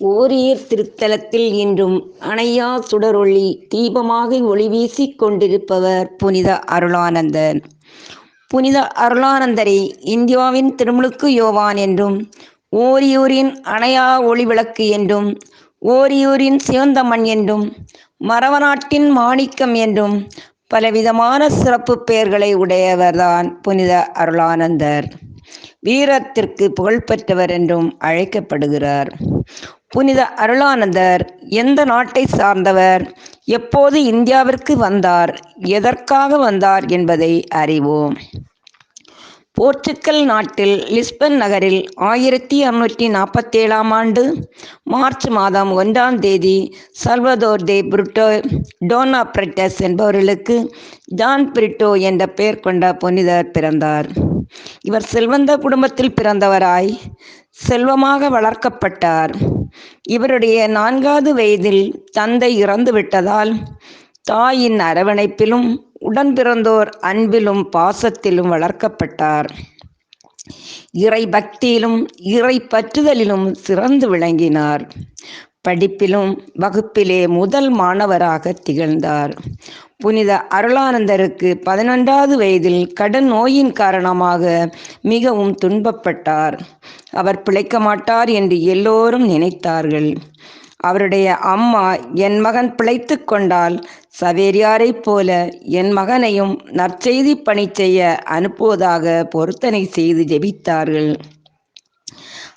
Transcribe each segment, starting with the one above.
ஓரியர் திருத்தலத்தில் இன்றும் அணையா சுடரொளி தீபமாக ஒளி வீசிக் கொண்டிருப்பவர் புனித அருளானந்தர் புனித அருளானந்தரை இந்தியாவின் திருமுழுக்கு யோவான் என்றும் ஓரியூரின் அணையா ஒளி விளக்கு என்றும் ஓரியூரின் சிவந்த மண் என்றும் மரவநாட்டின் மாணிக்கம் என்றும் பலவிதமான சிறப்பு பெயர்களை உடையவர்தான் புனித அருளானந்தர். வீரத்திற்கு புகழ்பெற்றவர் என்றும் அழைக்கப்படுகிறார். புனித அருளானந்தர் எந்த நாட்டை சார்ந்தவர்? எப்போது இந்தியாவிற்கு வந்தார்? எதற்காக வந்தார் என்பதை அறிவோம். போர்ச்சுக்கல் நாட்டில் லிஸ்பன் நகரில் ஆயிரத்தி அறுநூற்றி நாற்பத்தேழாம் ஆண்டு மார்ச் மாதம் ஒன்றாம் தேதி சல்வதோர் தே புரிட்டோ டோனா பிரிட்டஸ் என்பவர்களுக்கு ஜான் பிரிட்டோ என்ற பெயர் கொண்ட புனிதர் பிறந்தார். இவர் செல்வந்த குடும்பத்தில் பிறந்தவராய் செல்வமாக வளர்க்கப்பட்டார். இவருடைய நான்காவது வயதில் தந்தை இறந்து விட்டதால் தாயின் அரவணைப்பிலும் உடன் பிறந்தோர் அன்பிலும் பாசத்திலும் வளர்க்கப்பட்டார். இறை பக்தியிலும் இறை பற்றுதலிலும் சிறந்து விளங்கினார். படிப்பிலும் வகுப்பிலே முதல் மாணவராக திகழ்ந்தார். புனித அருளானந்தருக்கு பதினொன்றாவது வயதில் கடன் நோயின் காரணமாக மிகவும் துன்பப்பட்டார். அவர் பிழைக்க மாட்டார் என்று எல்லோரும் நினைத்தார்கள். அவருடைய அம்மா என் மகன் பிழைத்து கொண்டால் சவேரியாரைப் போல என் மகனையும் நற்செய்தி பணி செய்ய அனுப்புவதாக பொருத்தனை செய்து ஜெபித்தார்கள்.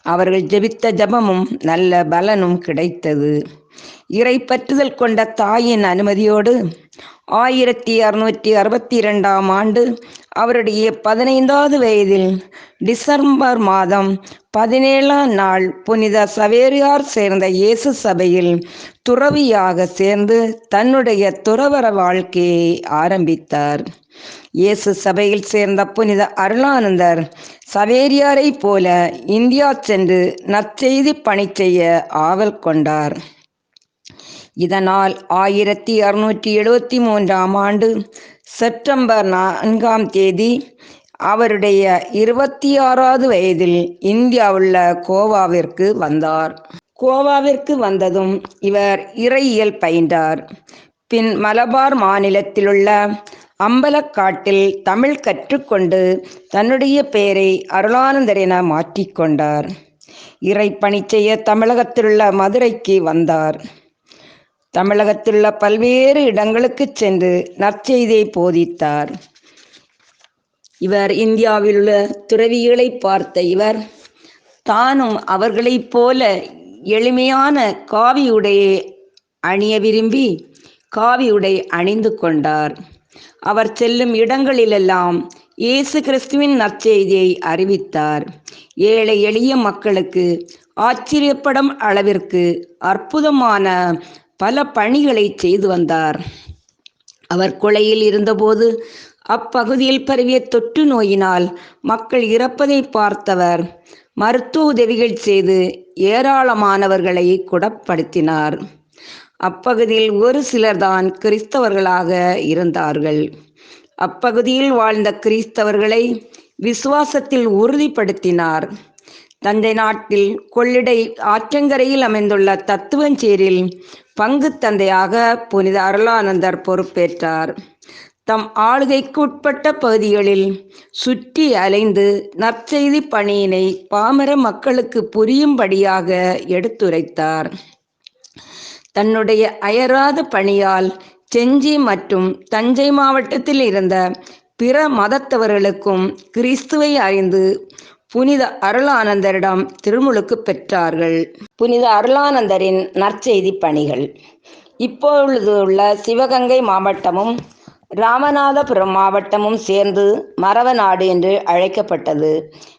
அவர்கள் ஜெபித்த ஜபமும் நல்ல பலனும் கிடைத்தது. இறை பற்றுதல் கொண்ட தாயின் அனுமதியோடு ஆயிரத்தி அறுநூற்றி அறுபத்தி இரண்டாம் ஆண்டு அவருடைய பதினைந்தாவது வயதில் டிசம்பர் மாதம் பதினேழாம் நாள் புனித சவேரியார் சேர்ந்த இயேசு சபையில் துறவியாக சேர்ந்து தன்னுடைய துறவர வாழ்க்கையை ஆரம்பித்தார். இயேசு சபையில் சேர்ந்த புனித அருளானந்தர் சவேரியாரை போல இந்தியா சென்று நற்செய்தி பணி செய்ய ஆவல் கொண்டார். இதனால் ஆயிரத்தி அறுநூற்றி எழுபத்தி மூன்றாம் ஆண்டு செப்டம்பர் நான்காம் தேதி அவருடைய இருபத்தி ஆறாவது வயதில் இந்தியாவுள்ள கோவாவிற்கு வந்தார். கோவாவிற்கு வந்ததும் இவர் இறையியல் பயின்றார். பின் மலபார் மாநிலத்திலுள்ள அம்பலக்காட்டில் தமிழ் கற்றுக்கொண்டு தன்னுடைய பெயரை அருளானந்தர் என மாற்றிக்கொண்டார் இறை பணி செய்ய தமிழகத்திலுள்ள மதுரைக்கு வந்தார். தமிழகத்துள்ள பல்வேறு இடங்களுக்கு சென்று நற்செய்தியை போதித்தார். இவர் இந்தியாவில் உள்ள துறவிகளை பார்த்த இவர் தானும் அவர்களைப் போல எளிமையான காவி உடையை அணிய விரும்பி காவி உடை அணிந்து கொண்டார். அவர் செல்லும் இடங்களிலெல்லாம் இயேசு கிறிஸ்துவின் நற்செய்தியை அறிவித்தார். ஏழை எளிய மக்களுக்கு ஆச்சரியப்படும் அளவிற்கு அற்புதமான பல பணிகளை செய்து வந்தார். அவர் கொலையில் இருந்தபோது அப்பகுதியில் பரவிய தொற்று நோயினால் மக்கள் இறப்பதை பார்த்தவர். மருத்துவ உதவிகள் செய்து ஏராளமானவர்களை குணப்படுத்தினார். அப்பகுதியில் ஒரு சிலர்தான் கிறிஸ்தவர்களாக இருந்தார்கள். அப்பகுதியில் வாழ்ந்த கிறிஸ்தவர்களை விசுவாசத்தில் உறுதிப்படுத்தினார். தந்தை நாட்டில் கொள்ளிடை ஆற்றங்கரையில் அமைந்துள்ள தத்துவஞ்சேரில் பங்கு தந்தையாக புனித அருளானந்தர் பொறுப்பேற்றார். தம் ஆளுகைக்கு உட்பட்ட பகுதிகளில் சுற்றி அலைந்து நற்செய்தி பணியினை பாமர மக்களுக்கு புரியும்படியாக எடுத்துரைத்தார். தன்னுடைய அயராத பணியால் செஞ்சி மற்றும் தஞ்சை மாவட்டத்தில் இருந்த பிற மதத்தவர்களுக்கும் கிறிஸ்துவை அறிந்து புனித அருளானந்தரிடம் திருமுழுக்கு பெற்றார்கள். புனித அருளானந்தரின் நற்செய்தி பணிகள். இப்பொழுது உள்ள சிவகங்கை மாவட்டமும் ராமநாதபுரம் மாவட்டமும் சேர்ந்து மரவநாடு என்று அழைக்கப்பட்டது.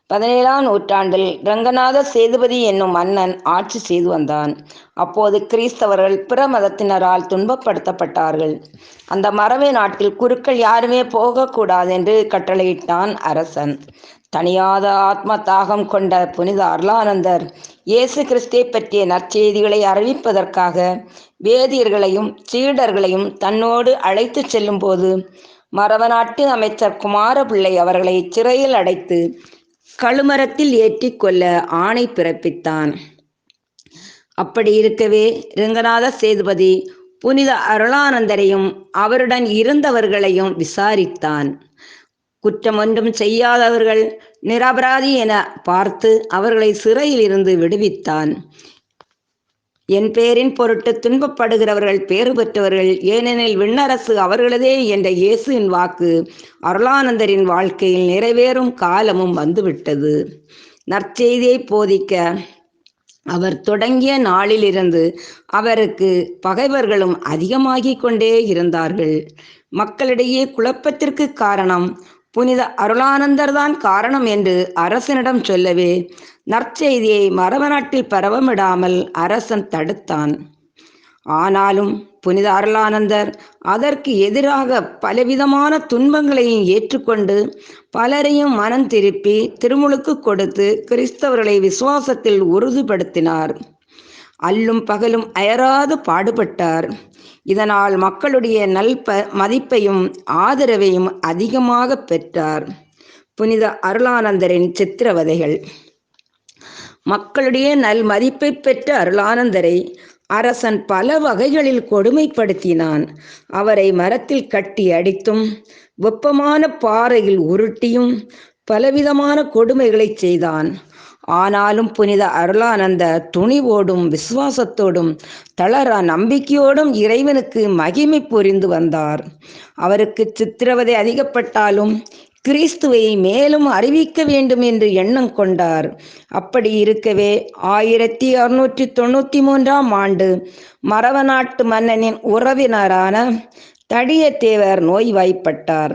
பதினேழாம் நூற்றாண்டில் ரங்கநாத சேதுபதி என்னும் மன்னன் ஆட்சி செய்து வந்தான். அப்போது கிறிஸ்தவர்கள் பிற மதத்தினரால் துன்பப்படுத்தப்பட்டார்கள். அந்த மரவே நாட்டில் குருக்கள் யாருமே போகக்கூடாது என்று கட்டளையிட்டான் அரசன். தனியாத ஆத்ம தாகம் கொண்ட புனித அருளானந்தர் இயேசு கிறிஸ்தை பற்றிய நற்செய்திகளை அறிவிப்பதற்காக வேதியர்களையும் சீடர்களையும் தன்னோடு அழைத்து செல்லும்போது மரவநாட்டு அமைச்சர் குமாரபிள்ளை அவர்களை சிறையில் அடைத்து கழுமரத்தில் ஏற்றி கொள்ள ஆணை பிறப்பித்தான். அப்படி இருக்கவே ரங்கநாத சேதுபதி புனித அருளானந்தரையும் அவருடன் இருந்தவர்களையும் விசாரித்தான். குற்றம் ஒன்றும் செய்யாதவர்கள் நிரபராதி என பார்த்து அவர்களை சிறையில் இருந்து விடுவித்தான். என் பேரின் பொருட்டு துன்பப்படுகிறவர்கள் பேறு பெற்றவர்கள் ஏனெனில் விண்ணரசு அவர்களதே என்ற இயேசுவின் வாக்கு அருளானந்தரின் வாழ்க்கையில் நிறைவேறும் காலமும் வந்துவிட்டது. நற்செய்தியை போதிக்க அவர் தொடங்கிய நாளிலிருந்து அவருக்கு பகைவர்களும் அதிகமாகிக் கொண்டே இருந்தார்கள். மக்களிடையே குழப்பத்திற்கு காரணம் புனித அருளானந்தர் தான் காரணம் என்று அரசனிடம் சொல்லவே நற்செய்தியை மரபநாட்டில் பரவமிடாமல் அரசன் தடுத்தான். ஆனாலும் புனித அருளானந்தர் அதற்கு எதிராக பலவிதமான துன்பங்களையும் ஏற்றுக்கொண்டு பலரையும் மனம் திருப்பி திருமுழுக்கு கொடுத்து கிறிஸ்தவர்களை விசுவாசத்தில் உறுதிப்படுத்தினார். அல்லும் பகலும் அயராது பாடுபட்டார். இதனால் மக்களுடைய நல் ப மதிப்பையும் ஆதரவையும் அதிகமாக பெற்றார். புனித அருளானந்தரின் சித்திரவதைகள். மக்களுடைய நல் மதிப்பை பெற்ற அருளானந்தரை அரசன் பல வகைகளில் கொடுமைப்படுத்தினான். அவரை மரத்தில் கட்டி அடித்தும் வெப்பமான பாறையில் உருட்டியும் பலவிதமான கொடுமைகளை செய்தான். ஆனாலும் புனித அருளானந்த துணிவோடும் விசுவாசத்தோடும் தளரா நம்பிக்கையோடும் இறைவனுக்கு மகிமை புரிந்து வந்தார். அவருக்கு சித்திரவதை அதிகப்பட்டாலும் கிறிஸ்துவை மேலும் அறிவிக்க வேண்டும் என்று எண்ணம் கொண்டார். அப்படி இருக்கவே ஆயிரத்தி அறுநூற்றி தொண்ணூற்றி மூன்றாம் ஆண்டு மரவநாட்டு மன்னனின் உறவினரான தடியத்தேவர் நோய்வாய்ப்பட்டார்.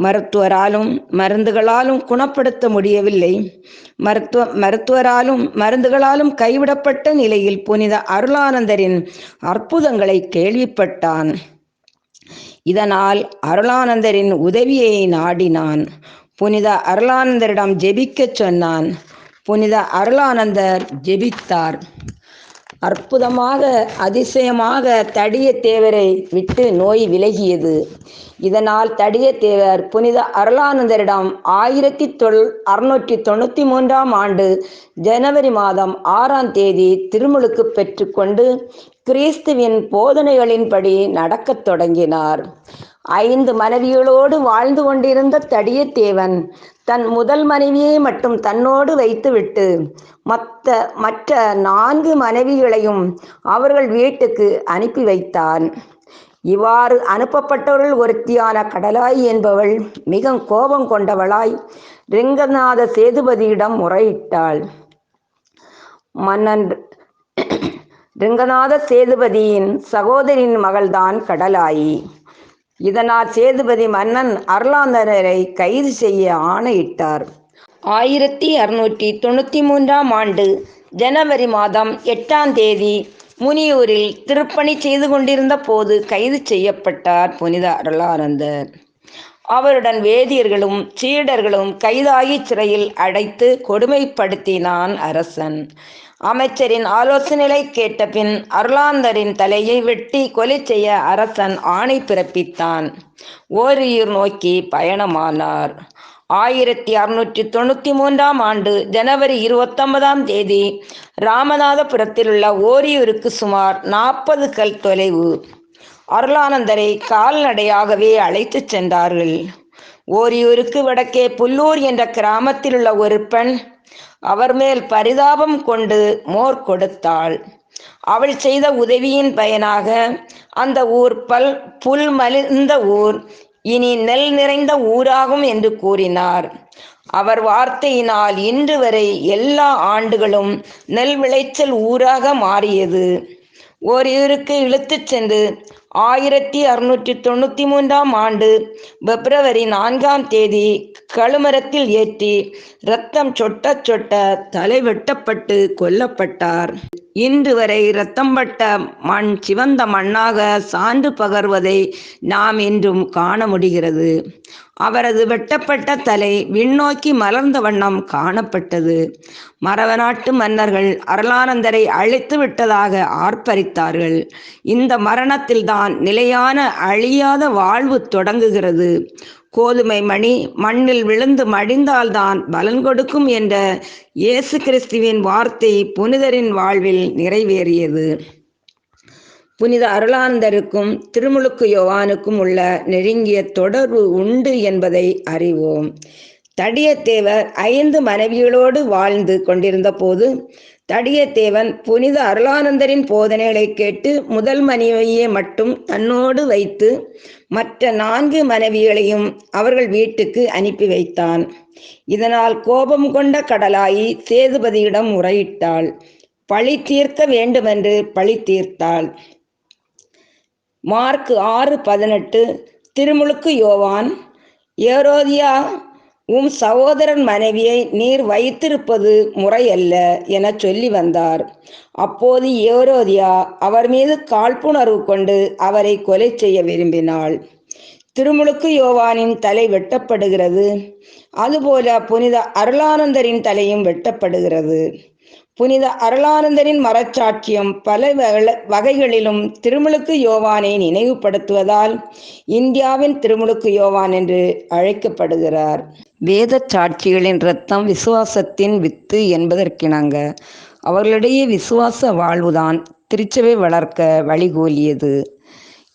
மருத்துவராலும் மருந்துகளாலும் குணப்படுத்த முடியவில்லை. மருத்துவ மருத்துவராலும் மருந்துகளாலும் கைவிடப்பட்ட நிலையில் புனித அருளானந்தரின் அற்புதங்களை கேள்விப்பட்டான். இதனால் அருளானந்தரின் உதவியை நாடினான். புனித அருளானந்தரிடம் ஜெபிக்கச் சொன்னான். புனித அருளானந்தர் ஜெபித்தார். அற்புதமாக அதிசயமாக தடிய தேவரை விட்டு நோய் விலகியது. இதனால் தடிய தேவர் புனித அருளானந்தரிடம் ஆயிரத்தி தொள் அறுநூற்றி தொண்ணூற்றி மூன்றாம் ஆண்டு ஜனவரி மாதம் ஆறாம் தேதி திருமுழுக்கு பெற்றுக்கொண்டு கிறிஸ்துவின் போதனைகளின்படி நடக்கத் தொடங்கினார். ஐந்து மனைவிகளோடு வாழ்ந்து கொண்டிருந்த தடியத்தேவன் தன் முதல் மனைவியை மட்டும் தன்னோடு வைத்துவிட்டு மற்ற மற்ற நான்கு மனைவிகளையும் அவர்கள் வீட்டுக்கு அனுப்பி வைத்தான். இவ்வாறு அனுப்பப்பட்டவர்கள் ஒருத்தியான கடலாய் என்பவள் மிக கோபம் கொண்டவளாய் ரெங்கநாத சேதுபதியிடம் முறையிட்டாள். மன்னன் ரெங்கநாத சேதுபதியின் சகோதரின் மகள்தான் கடலாயி. இதனால் சேதுபதி மன்னன் அருளாந்தரரை கைது செய்ய ஆணையிட்டார். ஆயிரத்தி அறுநூற்றி தொண்ணூற்றி மூன்றாம் ஆண்டு ஜனவரி மாதம் எட்டாம் தேதி முனியூரில் திருப்பணி செய்து கொண்டிருந்த போது கைது செய்யப்பட்டார் புனித அருளானந்தர். அவருடன் வேதியர்களும் சீடர்களும் கைதாகி சிறையில் அடைத்து கொடுமைப்படுத்தினான் அரசன். அமைச்சரின் ஆலோசனை கேட்ட பின் அருளாந்தரின் தலையை வெட்டி கொலை செய்ய அரசன் ஆணை பிறப்பித்தான். ஓரியூர் நோக்கி பயணமானார். ஆயிரத்தி அறுநூற்றி தொண்ணூற்றி மூன்றாம் ஆண்டு ஜனவரி இருபத்தொன்பதாம் தேதி ராமநாதபுரத்தில் உள்ள ஓரியூருக்கு சுமார் நாற்பது கல் தொலைவு. அருளானந்தரை கால்நடையாகவே அழைத்துச் சென்றார்கள். ஓரியூருக்கு வடக்கே புல்லூர் என்ற கிராமத்தில் உள்ள ஒரு பெண் அவர் மேல் பரிதாபம் கொண்டு மோர் கொடுத்தாள். அவள் செய்த உதவியின் பயனாக அந்த ஊர் பல் புல் மலிந்த ஊர் இனி நெல் நிறைந்த ஊராகும் என்று கூறினார். அவர் வார்த்தையினால் இன்று வரை எல்லா ஆண்டுகளும் நெல் விளைச்சல் ஊராக மாறியது. ஓரிருக்கு இழுத்துச் சென்று ஆயிரத்தி அறுநூற்றி தொண்ணூற்றி மூன்றாம் ஆண்டு பிப்ரவரி நான்காம் தேதி கழுமரத்தில் ஏற்றி இரத்தம் சொட்ட சொட்ட தலை வெட்டப்பட்டு கொல்லப்பட்டார். இன்று வரை இரத்தம் பட்ட மண் சிவந்த மண்ணாக சான்று பகர்வதை நாம் இன்றும் காண முடிகிறது. அவரது வெட்டப்பட்ட தலை விண்ணோக்கி மலர்ந்த வண்ணம் காணப்பட்டது. மரவநாட்டு மன்னர்கள் அருளானந்தரை அழித்து விட்டதாக ஆர்ப்பரித்தார்கள். இந்த மரணத்தில்தான் நிலையான அழியாத வாழ்வு தொடங்குகிறது. கோதுமை மணி மண்ணில் விழுந்து மடிந்தால்தான் பலன் கொடுக்கும் என்ற இயேசு கிறிஸ்துவின் வார்த்தை புனிதரின் வாழ்வில் நிறைவேறியது. புனித அருளாந்தருக்கும் திருமுழுக்கு யோவானுக்கும் உள்ள நெருங்கிய தொடர்பு உண்டு என்பதை அறிவோம். தடியத்தேவர் ஐந்து மனைவிகளோடு வாழ்ந்து கொண்டிருந்த போது தடியத்தேவன் புனித அருளானந்தரின் போதனைகளை கேட்டு முதல் மனைவியை மட்டும் தன்னோடு வைத்து மற்ற நான்கு மனைவிகளையும் அவர்கள் வீட்டுக்கு அனுப்பி வைத்தான். இதனால் கோபம் கொண்ட கடலாயி சேதுபதியிடம் முறையிட்டாள். பழி தீர்க்க வேண்டுமென்று பழி தீர்த்தாள். மார்க் ஆறு பதினெட்டு திருமுழுக்கு யோவான் ஏரோதியா உம் சகோதரன் மனைவியை நீர் வைத்திருப்பது முறையல்ல என சொல்லி வந்தார். அப்போது ஏரோதியா அவர் மீது காழ்ப்புணர்வு கொண்டு அவரை கொலை செய்ய விரும்பினாள். திருமுழுக்கு யோவானின் தலை வெட்டப்படுகிறது. அதுபோல புனித அருளானந்தரின் தலையும் வெட்டப்படுகிறது. புனித அருளானந்தரின் மரச்சாட்சியம் பல வகைகளிலும் திருமுழுக்கு யோவானை நினைவுபடுத்துவதால் இந்தியாவின் திருமுழுக்கு யோவான் என்று அழைக்கப்படுகிறார். வேத சாட்சிகளின் ரத்தம் விசுவாசத்தின் வித்து என்பதற்கிணங்க. அவர்களிடையே விசுவாச வாழ்வுதான் திருச்சபை வளர்க்க வழிகோலியது.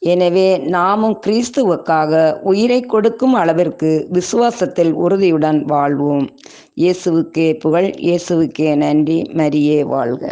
எனவே நாமும் கிறிஸ்துவுக்காக உயிரை கொடுக்கும் அளவிற்கு விசுவாசத்தில் உறுதியுடன் வாழ்வோம். இயேசுவுக்கே புகழ் இயேசுவுக்கே நன்றி. மரியே வாழ்க.